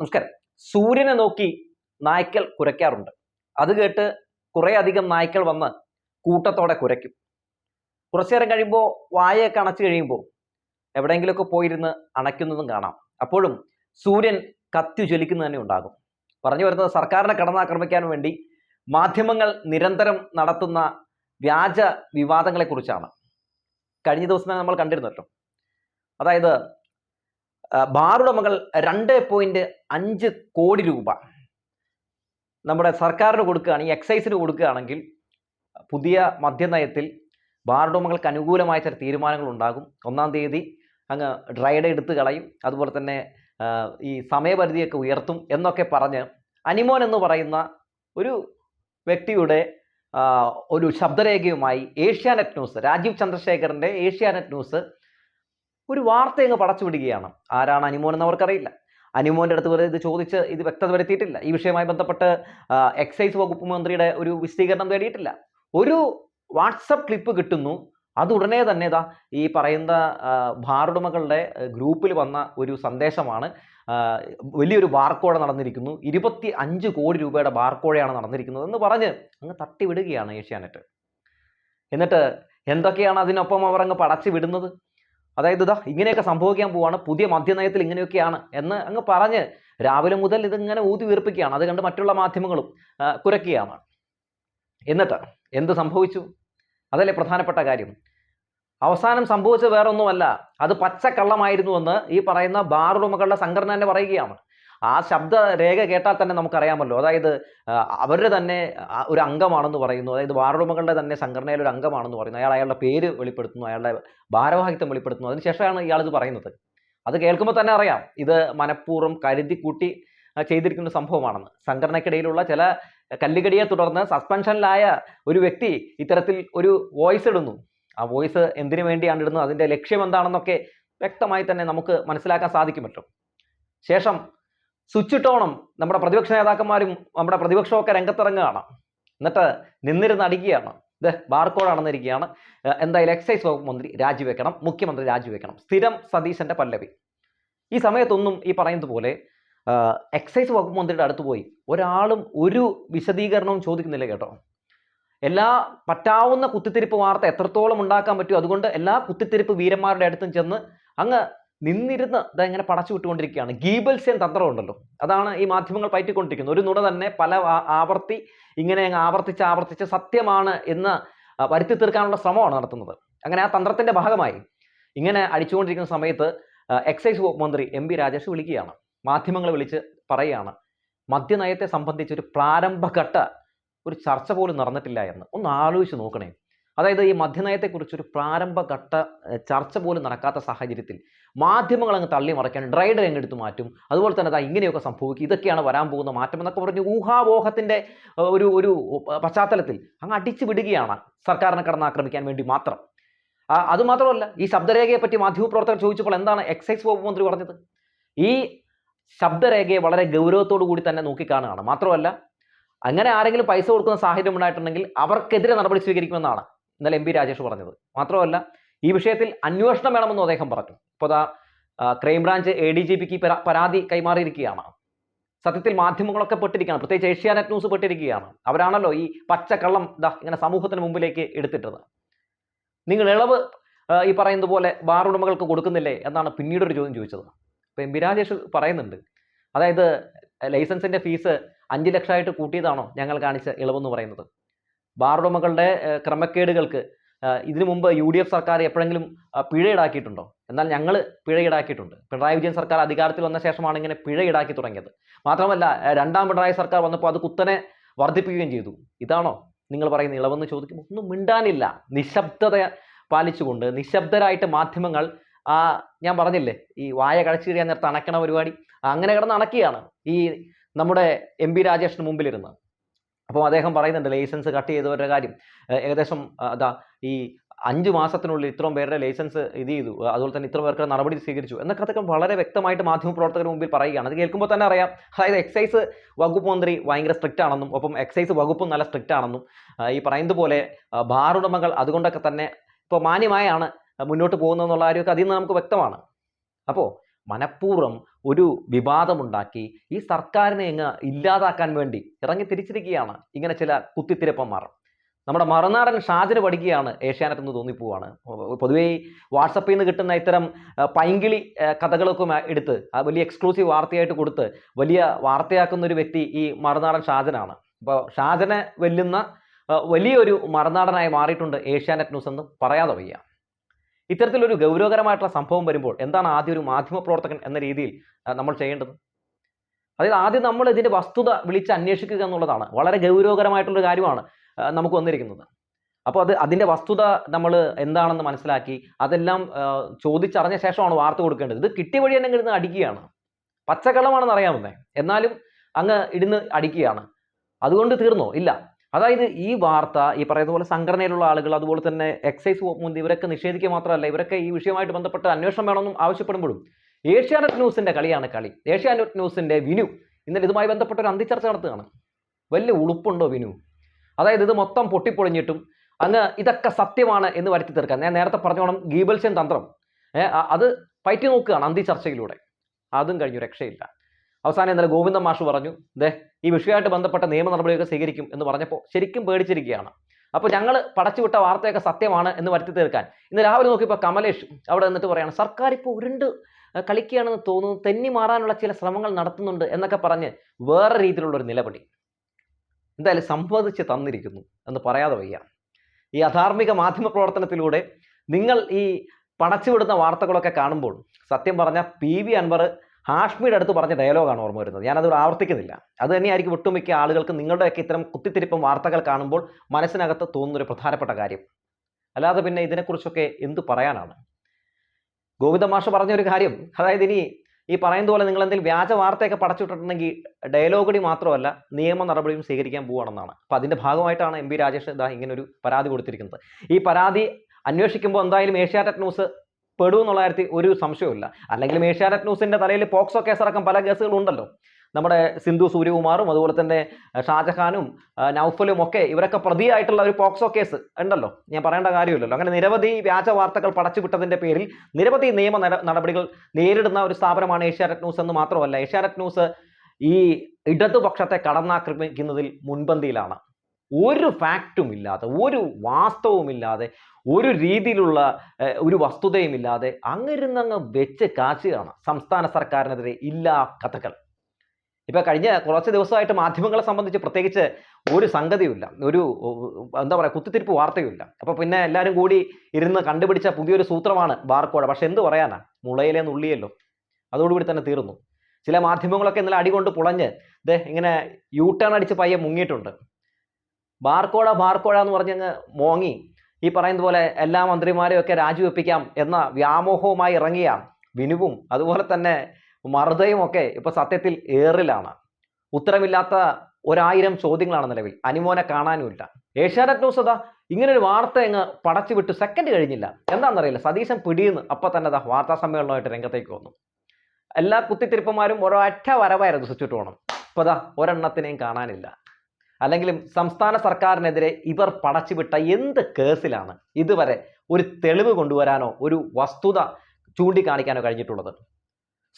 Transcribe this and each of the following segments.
നമസ്കാരം. സൂര്യനെ നോക്കി നായ്ക്കൾ കുരയ്ക്കാറുണ്ട്. അത് കേട്ട് കുറേ അധികം നായ്ക്കൾ വന്ന് കൂട്ടത്തോടെ കുരയ്ക്കും. കുറച്ചു നേരം കഴിയുമ്പോൾ വായയൊക്കെ അണച്ചു കഴിയുമ്പോൾ എവിടെയെങ്കിലുമൊക്കെ പോയിരുന്ന് അണയ്ക്കുന്നതും കാണാം. അപ്പോഴും സൂര്യൻ കത്തി ജ്വലിക്കുന്നത് തന്നെ ഉണ്ടാകും. പറഞ്ഞു വരുന്നത് സർക്കാരിനെ കടന്നാക്രമിക്കാൻ വേണ്ടി മാധ്യമങ്ങൾ നിരന്തരം നടത്തുന്ന വ്യാജ വിവാദങ്ങളെക്കുറിച്ചാണ്. കഴിഞ്ഞ ദിവസം നമ്മൾ കണ്ടിരുന്നല്ലോ. അതായത് ബാറുടമകൾ രണ്ട് പോയിന്റ് അഞ്ച് കോടി രൂപ. നമ്മുടെ സർക്കാരിന് കൊടുക്കുകയാണെങ്കിൽ എക്സൈസിന് കൊടുക്കുകയാണെങ്കിൽ പുതിയ മദ്യനയത്തിൽ ബാറുടമകൾക്ക് അനുകൂലമായ ചില തീരുമാനങ്ങൾ ഉണ്ടാകും. ഒന്നാം തീയതി അങ്ങ് ഡ്രൈഡേ എടുത്തു കളയും. അതുപോലെ തന്നെ ഈ സമയപരിധിയൊക്കെ ഉയർത്തും എന്നൊക്കെ പറഞ്ഞ് അനിമോൻ എന്ന് പറയുന്ന ഒരു വ്യക്തിയുടെ ഒരു ശബ്ദരേഖയുമായി ഏഷ്യാനെറ്റ് ന്യൂസ് രാജീവ് ചന്ദ്രശേഖറിന്റെ ഏഷ്യാനെറ്റ് ന്യൂസ് ഒരു വാർത്ത അങ്ങ് പടച്ചു വിടുകയാണ് ആരാണ് അനിമോൻ എന്ന് അവർക്കറിയില്ല. അനിമോന്റെ അടുത്ത് വരെ ഇത് ചോദിച്ച് ഇത് വ്യക്തത വരുത്തിയിട്ടില്ല ഈ വിഷയവുമായി ബന്ധപ്പെട്ട് എക്സൈസ് വകുപ്പ് മന്ത്രിയുടെ ഒരു വിശദീകരണം തേടിയിട്ടില്ല. ഒരു വാട്സപ്പ് ക്ലിപ്പ് കിട്ടുന്നു. അത് ഉടനെ തന്നെ ഇതാ ഈ പറയുന്ന ഭാരുടമകളുടെ ഗ്രൂപ്പിൽ വന്ന ഒരു സന്ദേശമാണ്. വലിയൊരു ബാർക്കോഴ നടന്നിരിക്കുന്നു. ഇരുപത്തി അഞ്ച് കോടി രൂപയുടെ ബാർക്കോഴയാണ് നടന്നിരിക്കുന്നത് എന്ന് പറഞ്ഞ് അങ്ങ് തട്ടിവിടുകയാണ് ഏഷ്യാനെറ്റ്. എന്നിട്ട് എന്തൊക്കെയാണ് അതിനൊപ്പം അവർ അങ്ങ് പടച്ചു വിടുന്നത് അതായത് ഇതാ ഇങ്ങനെയൊക്കെ സംഭവിക്കാൻ പോവാണ് പുതിയ മദ്യനയത്തിൽ ഇങ്ങനെയൊക്കെയാണ് എന്ന് അങ്ങ് പറഞ്ഞ് രാവിലെ മുതൽ ഇതിങ്ങനെ ഊതി വീർപ്പിക്കുകയാണ്. അത് കണ്ട് മറ്റുള്ള മാധ്യമങ്ങളും കുരക്കുകയാണ്. എന്നിട്ട് എന്ത് സംഭവിച്ചു? അതല്ലേ പ്രധാനപ്പെട്ട കാര്യം. അവസാനം സംഭവിച്ചത് വേറൊന്നുമല്ല. അത് പച്ചക്കള്ളമായിരുന്നുവെന്ന് ഈ പറയുന്ന ബാർ ഉടമകളുടെ സംഘടന തന്നെ പറയുകയാണ്. ആ ശബ്ദ രേഖ കേട്ടാൽ തന്നെ നമുക്കറിയാമല്ലോ. അതായത് അവരുടെ തന്നെ ഒരു അംഗമാണെന്ന് പറയുന്നു. അതായത് വാറുടമകളുടെ തന്നെ സംഘടനയിലെ ഒരു അംഗമാണെന്ന് പറയുന്നു. അയാൾ അയാളുടെ പേര് വെളിപ്പെടുത്തുന്നു അയാളുടെ ഭാരവാഹിത്വം വെളിപ്പെടുത്തുന്നു. അതിനുശേഷമാണ് ഇയാൾ ഇത് പറയുന്നത്. അത് കേൾക്കുമ്പോൾ തന്നെ അറിയാം. ഇത് മനഃപൂർവം കരുതി കൂട്ടി ചെയ്തിരിക്കുന്ന സംഭവമാണെന്ന്. സംഘടനയ്ക്കിടയിലുള്ള ചില കല്ലുകടിയെ തുടർന്ന് സസ്പെൻഷനിലായ ഒരു വ്യക്തി ഇത്തരത്തിൽ ഒരു വോയിസ് ഇടുന്നു. ആ വോയിസ് എന്തിനു വേണ്ടിയാണ് ഇടുന്നത്? അതിന്റെ ലക്ഷ്യം എന്താണെന്നൊക്കെ വ്യക്തമായി തന്നെ നമുക്ക് മനസ്സിലാക്കാൻ സാധിക്കുമല്ലോ. ശേഷം സ്വിച്ച് ഇട്ടോണം നമ്മുടെ പ്രതിപക്ഷ നേതാക്കന്മാരും നമ്മുടെ പ്രതിപക്ഷമൊക്കെ രംഗത്തിറങ്ങുകയാണ്. എന്നിട്ട് നിന്നിരുന്ന് അടിക്കുകയാണ്. ഇത് ബാർക്കോഡ് അടന്നിരിക്കുകയാണ്. എന്തായാലും എക്സൈസ് വകുപ്പ് മന്ത്രി രാജിവെക്കണം. മുഖ്യമന്ത്രി രാജിവെക്കണം. സ്ഥിരം സതീശന്റെ പല്ലവി. ഈ സമയത്തൊന്നും ഈ പറയുന്നത് പോലെ എക്സൈസ് വകുപ്പ് മന്ത്രിയുടെ അടുത്ത് പോയി ഒരാളും ഒരു വിശദീകരണവും ചോദിക്കുന്നില്ല കേട്ടോ. എല്ലാ പറ്റാവുന്ന കുത്തിത്തിരിപ്പ് വാർത്ത എത്രത്തോളം ഉണ്ടാക്കാൻ പറ്റും? അതുകൊണ്ട് എല്ലാ കുത്തിത്തിരിപ്പ് വീരന്മാരുടെ അടുത്തും ചെന്ന് അങ്ങ് നിന്നിരുന്ന് ഇതെങ്ങനെ പടച്ചു വിട്ടുകൊണ്ടിരിക്കുകയാണ്. ഗീബൽസ്യൻ തന്ത്രമുണ്ടല്ലോ. അതാണ് ഈ മാധ്യമങ്ങൾ പയറ്റിക്കൊണ്ടിരിക്കുന്നത് ഒരു നുണ തന്നെ പല ആവർത്തി ഇങ്ങനെ ആവർത്തിച്ച് ആവർത്തിച്ച് സത്യമാണ് എന്ന് വരുത്തി തീർക്കാനുള്ള ശ്രമമാണ് നടത്തുന്നത്. അങ്ങനെ ആ തന്ത്രത്തിന്റെ ഭാഗമായി ഇങ്ങനെ അടിച്ചുകൊണ്ടിരിക്കുന്ന സമയത്ത് എക്സൈസ് മന്ത്രി എം പി രാജേഷ് വിളിക്കുകയാണ്. മാധ്യമങ്ങൾ വിളിച്ച് പറയുകയാണ്. മദ്യനയത്തെ സംബന്ധിച്ച് ഒരു പ്രാരംഭഘട്ട ഒരു ചർച്ച പോലും നടന്നിട്ടില്ല എന്ന്. ഒന്ന് ആലോചിച്ച് നോക്കണേ. അതായത് ഈ മദ്യനയത്തെക്കുറിച്ച് ഒരു പ്രാരംഭഘട്ട ചർച്ച പോലും നടക്കാത്ത സാഹചര്യത്തിൽ മാധ്യമങ്ങൾ അങ്ങ് തള്ളി മറയ്ക്കാൻ ഡ്രൈഡർ അങ്ങ് എടുത്ത് മാറ്റും. അതുപോലെ തന്നെ അതാ ഇങ്ങനെയൊക്കെ സംഭവിക്കും. ഇതൊക്കെയാണ് വരാൻ പോകുന്ന മാറ്റം എന്നൊക്കെ പറഞ്ഞ് ഊഹാപോഹത്തിന്റെ ഒരു ഒരു പശ്ചാത്തലത്തിൽ അങ്ങ് അടിച്ചു വിടുകയാണ് സർക്കാരിനെ കടന്ന് ആക്രമിക്കാൻ വേണ്ടി മാത്രം. അതുമാത്രമല്ല അത് മാത്രമല്ല ഈ ശബ്ദരേഖയെ പറ്റി മാധ്യമപ്രവർത്തകർ ചോദിച്ചപ്പോൾ എന്താണ് എക്സൈസ് വകുപ്പ് മന്ത്രി പറഞ്ഞത്? ഈ ശബ്ദരേഖയെ വളരെ ഗൗരവത്തോടു കൂടി തന്നെ നോക്കിക്കാണുകയാണ്. മാത്രമല്ല അങ്ങനെ ആരെങ്കിലും പൈസ കൊടുക്കുന്ന സാഹചര്യം ഉണ്ടായിട്ടുണ്ടെങ്കിൽ അവർക്കെതിരെ നടപടി സ്വീകരിക്കുമെന്നാണ്. ഇന്നലെ എം പി രാജേഷ് പറഞ്ഞത്. മാത്രമല്ല ഈ വിഷയത്തിൽ അന്വേഷണം വേണമെന്നും അദ്ദേഹം പറഞ്ഞു. ഇപ്പോൾ ദാ crime branch A D G പിക്ക് പരാതി കൈമാറിയിരിക്കുകയാണ്. സത്യത്തിൽ മാധ്യമങ്ങളൊക്കെ പെട്ടിരിക്കുകയാണ്. പ്രത്യേകിച്ച് ഏഷ്യാനെറ്റ് ന്യൂസ് പെട്ടിരിക്കുകയാണ്. അവരാണല്ലോ ഈ പച്ചക്കള്ളം ദാ ഇങ്ങനെ സമൂഹത്തിന് മുമ്പിലേക്ക് എടുത്തിട്ടത്. നിങ്ങൾ ഇളവ് ഈ പറയുന്നത് പോലെ ബാർ ഉടമകൾക്ക് കൊടുക്കുന്നില്ലേ എന്നാണ് പിന്നീടൊരു ചോദ്യം ചോദിച്ചത്. അപ്പോൾ എം പി രാജേഷ് പറയുന്നുണ്ട്. അതായത് ലൈസൻസിന്റെ ഫീസ് അഞ്ച് ലക്ഷമായിട്ട് കൂട്ടിയതാണോ ഞങ്ങൾ കാണിച്ച ഇളവെന്ന് പറയുന്നത്? ഏഹ്, ക്രമക്കേടുകൾക്ക് ഇതിനു മുമ്പ് യു ഡി എഫ് സർക്കാർ എപ്പോഴെങ്കിലും പിഴ ഈടാക്കിയിട്ടുണ്ടോ? എന്നാൽ ഞങ്ങൾ പിഴ ഈടാക്കിയിട്ടുണ്ട്. പിണറായി വിജയൻ സർക്കാർ അധികാരത്തിൽ വന്ന ശേഷമാണ് ഇങ്ങനെ പിഴ ഈടാക്കി തുടങ്ങിയത്. മാത്രമല്ല രണ്ടാം പിണറായി സർക്കാർ വന്നപ്പോൾ അത് കുത്തനെ വർദ്ധിപ്പിക്കുകയും ചെയ്തു. ഇതാണോ നിങ്ങൾ പറയുന്ന ഇളവെന്ന് ചോദിക്കുമ്പോൾ ഒന്നും മിണ്ടാനില്ല. നിശബ്ദത പാലിച്ചുകൊണ്ട് നിശബ്ദരായിട്ട് മാധ്യമങ്ങൾ ആ ഞാൻ പറഞ്ഞില്ലേ ഈ വായ കഴിച്ചു കഴിയാൻ നേരത്തെ അണക്കണ പരിപാടി അങ്ങനെ കിടന്ന് അണക്കിയാണ് ഈ നമ്മുടെ എം പി രാജേഷിന് മുമ്പിലിരുന്ന്. അപ്പോൾ അദ്ദേഹം പറയുന്നുണ്ട് ലൈസൻസ് കട്ട് ചെയ്തവരുടെ കാര്യം. ഏകദേശം അതാ ഈ അഞ്ച് മാസത്തിനുള്ളിൽ ഇത്രയും പേരുടെ ലൈസൻസ് ഇത് ചെയ്തു. അതുപോലെ തന്നെ ഇത്ര പേർക്ക് നടപടി സ്വീകരിച്ചു. എന്നൊക്കെ അതൊക്കെ വളരെ വ്യക്തമായിട്ട് മാധ്യമ മാധ്യമപ്രവർത്തകരുടെ മുമ്പിൽ പറയുകയാണ്. അത് കേൾക്കുമ്പോൾ തന്നെ അറിയാം. അതായത് എക്സൈസ് വകുപ്പ് മന്ത്രി ഭയങ്കര സ്ട്രിക്റ്റ് ആണെന്നും ഒപ്പം എക്സൈസ് വകുപ്പും നല്ല സ്ട്രിക്റ്റ് ആണെന്നും ഈ പറയുന്നത് പോലെ ആ, അതുകൊണ്ടൊക്കെ തന്നെ ഇപ്പോൾ മാന്യമായാണ് മുന്നോട്ട് പോകുന്നതെന്നുള്ള കാര്യമൊക്കെ അതിൽ നിന്ന് നമുക്ക് വ്യക്തമാണ്. അപ്പോൾ മനഃപൂർവം ഒരു വിവാദമുണ്ടാക്കി ഈ സർക്കാരിനെ അങ്ങ് ഇല്ലാതാക്കാൻ വേണ്ടി ഇറങ്ങി തിരിച്ചിരിക്കുകയാണ് ഇങ്ങനെ ചില കുത്തിത്തിരപ്പന്മാർ. നമ്മുടെ മറുനാടൻ ഷാജന് പഠിക്കുകയാണ് ഏഷ്യാനെറ്റ് എന്ന് തോന്നിപ്പോവാണ് പൊതുവേ വാട്സപ്പിൽ നിന്ന് കിട്ടുന്ന ഇത്തരം പൈങ്കിളി കഥകളൊക്കെ എടുത്ത് ആ വലിയ എക്സ്ക്ലൂസീവ് വാർത്തയായിട്ട് കൊടുത്ത് വലിയ വാർത്തയാക്കുന്ന ഒരു വ്യക്തി ഈ മറുനാടൻ ഷാജനാണ്. അപ്പോൾ ഷാജനെ വെല്ലുന്ന വലിയൊരു മറുനാടനായി മാറിയിട്ടുണ്ട് ഏഷ്യാനെറ്റ് ന്യൂസ് എന്ന് പറയാതെ വയ്യ ഇത്തരത്തിലൊരു ഗൗരവകരമായിട്ടുള്ള സംഭവം വരുമ്പോൾ എന്താണ് ആദ്യം ഒരു മാധ്യമ പ്രവർത്തകൻ എന്ന രീതിയിൽ നമ്മൾ ചെയ്യേണ്ടത്? അതായത് ആദ്യം നമ്മൾ ഇതിന്റെ വസ്തുത വിളിച്ച് അന്വേഷിക്കുക എന്നുള്ളതാണ്. വളരെ ഗൗരവകരമായിട്ടുള്ള കാര്യമാണ് നമുക്ക് വന്നിരിക്കുന്നത്. അപ്പോൾ അത് അതിന്റെ വസ്തുത നമ്മൾ എന്താണെന്ന് മനസ്സിലാക്കി അതെല്ലാം ചോദിച്ചറിഞ്ഞ ശേഷമാണ് വാർത്ത കൊടുക്കേണ്ടത്. ഇത് കിട്ടിയ വഴി തന്നെ ഇരുന്ന് അടിക്കുകയാണ്. പച്ചക്കള്ളമാണെന്ന് അറിയാവുന്നേ എന്നാലും അങ്ങ് ഇടുന്ന് അടിക്കുകയാണ്. അതുകൊണ്ട് തീർന്നോ? ഇല്ല. അതായത് ഈ വാർത്ത ഈ പറയുന്ന പോലെ സംഘടനയിലുള്ള ആളുകൾ അതുപോലെ തന്നെ എക്സൈസ് വകുപ്പ് ഇവരൊക്കെ നിഷേധിക്കുക മാത്രമല്ല ഇവരൊക്കെ ഈ വിഷയമായിട്ട് ബന്ധപ്പെട്ട് അന്വേഷണം വേണമെന്നും ആവശ്യപ്പെടുമ്പോഴും. ഏഷ്യാനെറ്റ് ന്യൂസിന്റെ കളിയാണ് കളി. ഏഷ്യാനെറ്റ് ന്യൂസിന്റെ വിനു ഇന്നലെ ഇതുമായി ബന്ധപ്പെട്ട ഒരു അന്തിച്ചർച്ച നടത്തുകയാണ്. വലിയ ഉളുപ്പുണ്ടോ വിനു? അതായത് ഇത് മൊത്തം പൊട്ടിപ്പൊളിഞ്ഞിട്ടും അങ്ങ് ഇതൊക്കെ സത്യമാണ് എന്ന് വരുത്തി തീർക്കാൻ. ഞാൻ നേരത്തെ പറഞ്ഞോണം ഗീബൽസ്യൻ തന്ത്രം. അത് പയറ്റി നോക്കുകയാണ് അന്തി ചർച്ചയിലൂടെ അതും കഴിഞ്ഞു രക്ഷയില്ല. അവസാനം ഇന്നലെ ഗോവിന്ദ മാഷ് പറഞ്ഞു ദേ ഈ വിഷയമായിട്ട് ബന്ധപ്പെട്ട നിയമ നടപടിയൊക്കെ സ്വീകരിക്കും എന്ന് പറഞ്ഞപ്പോൾ ശരിക്കും പേടിച്ചിരിക്കുകയാണ്. അപ്പോൾ ഞങ്ങൾ പടച്ചുവിട്ട വാർത്തയൊക്കെ സത്യമാണ് എന്ന് വരുത്തി തീർക്കാൻ ഇന്ന് രാവിലെ നോക്കിയപ്പോൾ കമലേഷ് അവിടെ നിന്നിട്ട് പറയാണ് സർക്കാർ ഇപ്പോൾ ഉരുണ്ട് കളിക്കുകയാണെന്ന് തോന്നുന്നു തെന്നി മാറാനുള്ള ചില ശ്രമങ്ങൾ നടത്തുന്നുണ്ട് എന്നൊക്കെ പറഞ്ഞ് വേറെ രീതിയിലുള്ള ഒരു നിലപടി. എന്തായാലും സംവദിച്ച് തന്നിരിക്കുന്നു എന്ന് പറയാതെ വയ്യ. ഈ അധാർമിക മാധ്യമ പ്രവർത്തനത്തിലൂടെ നിങ്ങൾ ഈ പടച്ചുവിടുന്ന വാർത്തകളൊക്കെ കാണുമ്പോൾ സത്യം പറഞ്ഞാൽ പി വി അൻവർ ഹാഷ്മിയുടെ അടുത്ത് പറഞ്ഞ ഡയലോഗാണ് ഓർമ്മ വരുന്നത്. ഞാനത് ആവർത്തിക്കുന്നില്ല. അത് തന്നെയായിരിക്കും ഒട്ടുമിക്ക ആളുകൾക്ക് നിങ്ങളുടെയൊക്കെ ഇത്തരം കുത്തിത്തിരിപ്പും വാർത്തകൾ കാണുമ്പോൾ മനസ്സിനകത്ത് തോന്നുന്നൊരു പ്രധാനപ്പെട്ട കാര്യം. അല്ലാതെ പിന്നെ ഇതിനെക്കുറിച്ചൊക്കെ എന്തു പറയാനാണ്? ഗോവിന്ദ മാഷ് പറഞ്ഞൊരു കാര്യം. അതായത് ഇനി ഈ പറയുന്ന പോലെ നിങ്ങൾ വ്യാജ വാർത്തയൊക്കെ പടച്ചുവിട്ടിട്ടുണ്ടെങ്കിൽ ഡയലോഗടി മാത്രമല്ല നിയമ നടപടിയും സ്വീകരിക്കാൻ പോവുകയാണെന്നാണ് അപ്പം അതിന്റെ ഭാഗമായിട്ടാണ് എം പി രാജേഷ് ഇതാ ഇങ്ങനെ ഒരു പരാതി കൊടുത്തിരിക്കുന്നത്. ഈ പരാതി അന്വേഷിക്കുമ്പോൾ എന്തായാലും ഏഷ്യാനെറ്റ് ന്യൂസ് പെടും എന്നുള്ള കാര്യത്തിൽ ഒരു സംശയമില്ല അല്ലെങ്കിൽ ഏഷ്യാനെറ്റ് ന്യൂസിന്റെ തലയിൽ പോക്സോ കേസടക്കം പല കേസുകളുണ്ടല്ലോ നമ്മുടെ സിന്ധു സൂര്യകുമാറും അതുപോലെ തന്നെ ഷാജഹാനും നൗഫലും ഒക്കെ ഇവരൊക്കെ പ്രതിയായിട്ടുള്ള ഒരു പോക്സോ കേസ് ഉണ്ടല്ലോ. ഞാൻ പറയേണ്ട കാര്യമില്ലല്ലോ. അങ്ങനെ നിരവധി വ്യാജ വാർത്തകൾ പടച്ചുവിട്ടതിന്റെ പേരിൽ നിരവധി നിയമ നടപടികൾ നേരിടുന്ന ഒരു സ്ഥാപനമാണ് ഏഷ്യാനെറ്റ് ന്യൂസ് എന്ന് മാത്രമല്ല ഏഷ്യാനെറ്റ് ന്യൂസ് ഈ ഇടതുപക്ഷത്തെ കടന്നാക്രമിക്കുന്നതിൽ മുൻപന്തിയിലാണ്. ഒരു ഫാക്റ്റും ഇല്ലാതെ ഒരു വാസ്തവുമില്ലാതെ ഒരു രീതിയിലുള്ള ഒരു വസ്തുതയും ഇല്ലാതെ അങ്ങിരുന്നങ്ങ് വെച്ച് കാച്ചുകയാണ് സംസ്ഥാന സർക്കാരിനെതിരെ ഇല്ലാ കഥകൾ. ഇപ്പൊ കഴിഞ്ഞ കുറച്ച് ദിവസമായിട്ട് മാധ്യമങ്ങളെ സംബന്ധിച്ച് പ്രത്യേകിച്ച് ഒരു സംഗതിയുമില്ല. ഒരു എന്താ പറയുക കുത്തിത്തിരിപ്പ് വാർത്തയുമില്ല. അപ്പൊ പിന്നെ എല്ലാവരും കൂടി ഇരുന്ന് കണ്ടുപിടിച്ച പുതിയൊരു സൂത്രമാണ് ബാർക്കോട് പക്ഷെ എന്ത് പറയാനാ? മുളയിലെ നുള്ളിയല്ലോ. അതോടുകൂടി തന്നെ തീർന്നു. ചില മാധ്യമങ്ങളൊക്കെ ഇന്നലെ അടികൊണ്ട് പുളഞ്ഞ് ദേ ഇങ്ങനെ യൂ ടേൺ അടിച്ച് പയ്യെ മുങ്ങിയിട്ടുണ്ട്. ബാർക്കോട ബാർക്കോട എന്ന് പറഞ്ഞങ്ങ് മോങ്ങി ഈ പറയുന്ന പോലെ എല്ലാ മന്ത്രിമാരെയും ഒക്കെ രാജിവെപ്പിക്കാം എന്ന വ്യാമോഹവുമായി ഇറങ്ങിയ വിനുവും അതുപോലെ തന്നെ മറുതയും ഒക്കെ ഇപ്പൊ സത്യത്തിൽ ഏറിലാണ്. ഉത്തരമില്ലാത്ത ഒരായിരം ചോദ്യങ്ങളാണ് നിലവിൽ. അനിമോനെ കാണാനുമില്ല. ഏഷ്യാനെറ്റ് ന്യൂസ് അതാ ഇങ്ങനെ ഒരു വാർത്ത അങ്ങ് പടച്ചു വിട്ടു സെക്കൻഡ് കഴിഞ്ഞില്ല. എന്താണെന്നറിയില്ല. സതീശൻ പിടിയെന്ന് അപ്പൊ തന്നെ അതാ വാർത്താ സമ്മേളനമായിട്ട് രംഗത്തേക്ക് വന്നു. എല്ലാ കുത്തിത്തിരിപ്പന്മാരും ഒരൊറ്റ വരവായിരുന്നു സ്വിച്ചിട്ട് പോകണം. ഇപ്പൊ അതാ ഒരെണ്ണത്തിനെയും കാണാനില്ല. അല്ലെങ്കിലും സംസ്ഥാന സർക്കാരിനെതിരെ ഇവർ പടച്ചുവിട്ട എന്ത് കേസിലാണ് ഇതുവരെ ഒരു തെളിവ് കൊണ്ടുവരാനോ ഒരു വസ്തുത ചൂണ്ടിക്കാണിക്കാനോ കഴിഞ്ഞിട്ടുള്ളത്?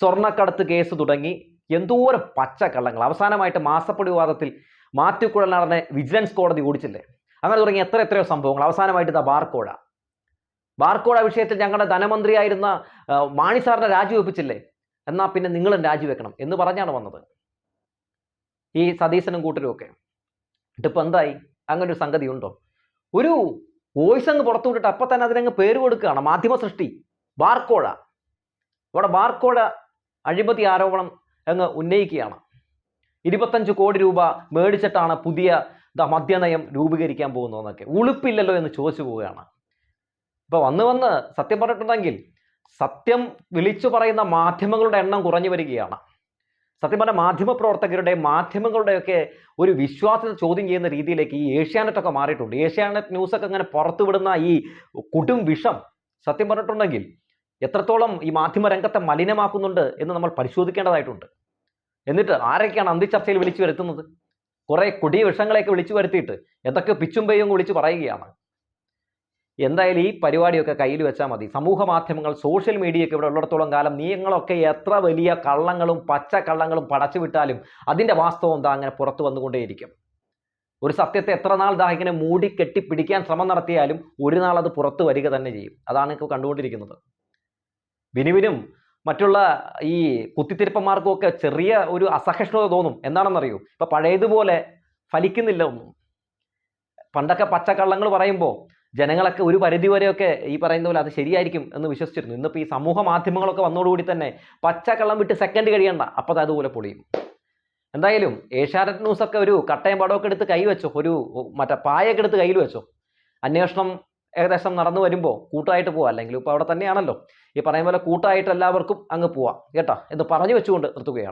സ്വർണക്കടത്ത് കേസ് തുടങ്ങി എന്തോരം പച്ചക്കള്ളങ്ങൾ. അവസാനമായിട്ട് മാസപ്പടി വിവാദത്തിൽ മാത്യുക്കുഴലാറിനെ വിജിലൻസ് കോടതി ഓടിച്ചില്ലേ? അങ്ങനെ തുടങ്ങി എത്ര എത്രയോ സംഭവങ്ങൾ. അവസാനമായിട്ട് ഇതാ ബാർക്കോഴ ബാർക്കോഴ വിഷയത്തിൽ ഞങ്ങളുടെ ധനമന്ത്രിയായിരുന്ന മാണി സാറിനെ രാജിവെപ്പിച്ചില്ലേ? എന്നാൽ പിന്നെ നിങ്ങളും രാജിവെക്കണം എന്ന് പറഞ്ഞാണ് വന്നത്. ഈ സതീശനും കൂട്ടരും ഒക്കെ ഇതിപ്പോ എന്തായി? അങ്ങനെ ഒരു സംഗതി ഉണ്ടോ ഒരു വോയിസ് അങ്ങ് പുറത്തു വിട്ടിട്ട് അപ്പം തന്നെ അതിനങ്ങ് പേര് കൊടുക്കുകയാണ്. മാധ്യമ സൃഷ്ടി. ബാർക്കോഴ. ഇവിടെ ബാർക്കോഴ അഴിമതി ആരോപണം അങ്ങ് ഉന്നയിക്കുകയാണ്. ഇരുപത്തഞ്ച് കോടി രൂപ മേടിച്ചിട്ടാണ് പുതിയ മദ്യനയം രൂപീകരിക്കാൻ പോകുന്നതെന്നൊക്കെ. ഉളുപ്പില്ലല്ലോ എന്ന് ചോദിച്ചു പോവുകയാണ്. ഇപ്പൊ വന്ന് വന്ന് സത്യം പറഞ്ഞിട്ടുണ്ടെങ്കിൽ സത്യം വിളിച്ചു പറയുന്ന മാധ്യമങ്ങളുടെ എണ്ണം കുറഞ്ഞു വരികയാണ്. സത്യം പറഞ്ഞ മാധ്യമ പ്രവർത്തകരുടെ മാധ്യമങ്ങളുടെയൊക്കെ ഒരു വിശ്വാസത്തെ ചോദ്യം ചെയ്യുന്ന രീതിയിലേക്ക് ഈ ഏഷ്യാനെറ്റ് ഒക്കെ മാറിയിട്ടുണ്ട്. ഏഷ്യാനെറ്റ് ന്യൂസ് ഒക്കെ അങ്ങനെ പുറത്തുവിടുന്ന ഈ കൊടും വിഷം സത്യം പറഞ്ഞിട്ടുണ്ടെങ്കിൽ എത്രത്തോളം ഈ മാധ്യമ രംഗത്തെ മലിനമാക്കുന്നുണ്ട് എന്ന് നമ്മൾ പരിശോധിക്കേണ്ടതായിട്ടുണ്ട്. എന്നിട്ട് ആരൊക്കെയാണ് അന്തിച്ചർച്ചയിൽ വിളിച്ചു വരുത്തുന്നത്? കുറേ കൊടിയ വിഷങ്ങളെയൊക്കെ വിളിച്ചു വരുത്തിയിട്ട് എന്തൊക്കെ പിച്ചും പെയ്യും വിളിച്ചു പറയുകയാണ്. എന്തായാലും ഈ പരിപാടിയൊക്കെ കയ്യിൽ വെച്ചാൽ മതി. സമൂഹ മാധ്യമങ്ങൾ സോഷ്യൽ മീഡിയയൊക്കെ ഇവിടെ ഉള്ളിടത്തോളം കാലം നീങ്ങളൊക്കെ എത്ര വലിയ കള്ളങ്ങളും പച്ച കള്ളങ്ങളും പടച്ചു വിട്ടാലും അതിന്റെ വാസ്തവം എന്താ? അങ്ങനെ പുറത്തു വന്നുകൊണ്ടേയിരിക്കും. ഒരു സത്യത്തെ എത്ര നാൾ ദാ ഇങ്ങനെ മൂടി കെട്ടി പിടിക്കാൻ ശ്രമം നടത്തിയാലും ഒരു നാൾ അത് പുറത്തു വരിക തന്നെ ചെയ്യും. അതാണ് ഇപ്പോൾ കണ്ടുകൊണ്ടിരിക്കുന്നത്. ബിനുവിനും മറ്റുള്ള ഈ കുത്തിത്തിരിപ്പന്മാർക്കും ഒക്കെ ചെറിയ ഒരു അസഹിഷ്ണുത തോന്നും. എന്താണെന്നറിയൂ? ഇപ്പം പഴയതുപോലെ ഫലിക്കുന്നില്ല ഒന്നും. പണ്ടൊക്കെ പച്ചക്കള്ളങ്ങൾ പറയുമ്പോൾ ജനങ്ങളൊക്കെ ഒരു പരിധി വരെയൊക്കെ ഈ പറയുന്ന പോലെ അത് ശരിയായിരിക്കും എന്ന് വിശ്വസിച്ചിരുന്നു. ഇന്നിപ്പോൾ ഈ സമൂഹ മാധ്യമങ്ങളൊക്കെ വന്നതോടുകൂടി തന്നെ പച്ചക്കള്ളം വിട്ട് സെക്കൻഡ് കഴിയണ്ട. അപ്പോൾ അത് അതുപോലെ പൊളിയും. എന്തായാലും ഏഷ്യാനെറ്റ് ന്യൂസൊക്കെ ഒരു കട്ടയും പടമൊക്കെ എടുത്ത് കൈ വെച്ചോ? ഒരു മറ്റേ പായൊക്കെ എടുത്ത് കയ്യിൽ വെച്ചോ? അന്വേഷണം ഏകദേശം നടന്നു വരുമ്പോൾ കൂട്ടായിട്ട് പോവാം? അല്ലെങ്കിൽ ഇപ്പോൾ അവിടെ തന്നെയാണല്ലോ. ഈ പറയുന്ന പോലെ കൂട്ടായിട്ട് എല്ലാവർക്കും അങ്ങ് പോവാം. കേട്ടോ? എന്ന് പറഞ്ഞു വെച്ചുകൊണ്ട് നിർത്തുകയാണ്.